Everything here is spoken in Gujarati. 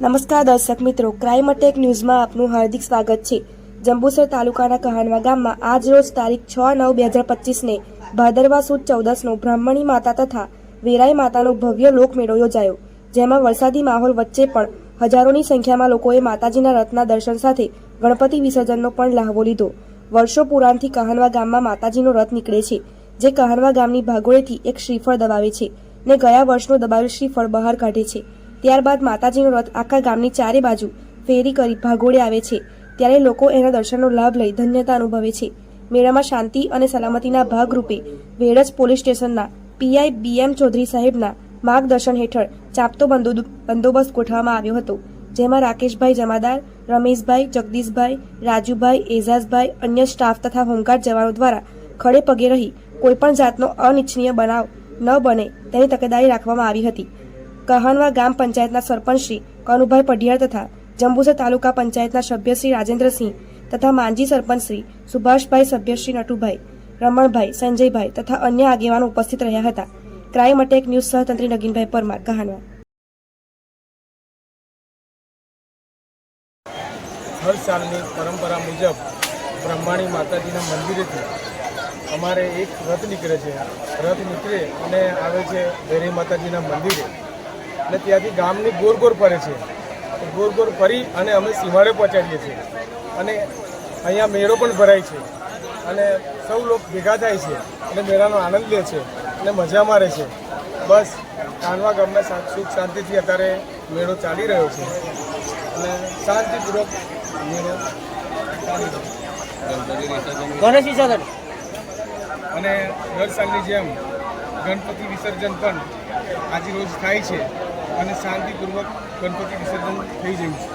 નમસ્કાર દર્શક મિત્રો ક્રાઇમ અટેક ન્યૂઝમાં આપનું હાર્દિક સ્વાગત છે. જંબુસર તાલુકાના કહાનવા ગામમાં આજ રોજ તારીખ છ નવ બે હજાર પચીસને ભાદરવા સુદ ચૌદસનો બ્રાહ્મણી માતા તથા વેરાઈ માતાનો ભવ્ય લોકમેળો યોજાયો, જેમાં વરસાદી માહોલ વચ્ચે પણ હજારોની સંખ્યામાં લોકોએ માતાજીના રથના દર્શન સાથે ગણપતિ વિસર્જનનો પણ લહાવો લીધો. વર્ષો પુરાણથી કહાનવા ગામમાં માતાજીનો રથ નીકળે છે, જે કહાનવા ગામની ભાગોળેથી એક શ્રીફળ દબાવે છે ને ગયા વર્ષનું દબાવેલ શ્રીફળ બહાર કાઢે છે. ત્યારબાદ માતાજીનો રથ આખા ગામની ચારે બાજુ ફેરી કરી ભાગોળે આવે છે. ત્યારે લોકો એના દર્શનનો લાભ લઈ ધન્યતા અનુભવે છે. મેળામાં શાંતિ અને સલામતીના ભાગરૂપે વેડજ પોલીસ સ્ટેશનના પીઆઈ બીએમ ચૌધરી સાહેબના માર્ગદર્શન હેઠળ ચાપતો બંદો- બંદોબસ્ત ગોઠવવામાં આવ્યો હતો. જેમાં રાકેશભાઈ જમાદાર, રમેશભાઈ, જગદીશભાઈ, રાજુભાઈ, એઝાઝભાઈ, અન્ય સ્ટાફ તથા હોમગાર્ડ જવાનો દ્વારા ખડે પગે રહી કોઈપણ જાતનો અનિચ્છનીય બનાવ ન બને તેની તકેદારી રાખવામાં આવી હતી. કહાનવા ગામ પંચાયતના સરપંચ શ્રી કનુભાઈ પઢિયાર તથા જંબુસર તાલુકા પંચાયતના સભ્ય શ્રી રાજેન્દ્રસિંહ તથા માંજી સરપંચ શ્રી સુભાષભાઈ સભ્ય શ્રી નટુભાઈ, રમણભાઈ, સંજયભાઈ તથા અન્ય આગેવાનો ઉપસ્થિત રહ્યા હતા. ક્રાઇમ અટેક ન્યૂઝ સહતંત્રી નગીનભાઈ પરમાર કહાનવા હર સાલની પરંપરા મુજબ બ્રહ્માણી માતાજીના મંદિરેથી અમારે એક રથ નીકળે છે. રથ નીકળે અને આવે છે ભેરી માતાજીના મંદિરે. અને ત્યાંથી ગામની ગોર ગોર ફરે છે. ગોર ગોર ફરી અને અમે સીમાડે પહોંચાડીએ છીએ. અને અહીંયા મેળો પણ ભરાય છે. અને સૌ લોકો ભેગા થાય છે અને મેળાનો આનંદ લે છે અને મજા મારે છે. બસ કાનવા ગામના સા- સુખ શાંતિથી અત્યારે મેળો ચાલી રહ્યો છે. અને શાંતિપૂર્વક મેળો ગણેશ વિસર્જન અને દર સાલની જેમ ગણપતિ વિસર્જન પણ આજે રોજ થાય છે. અને શાંતિપૂર્વક ગણપતિ વિસર્જન થઈ જયું છે.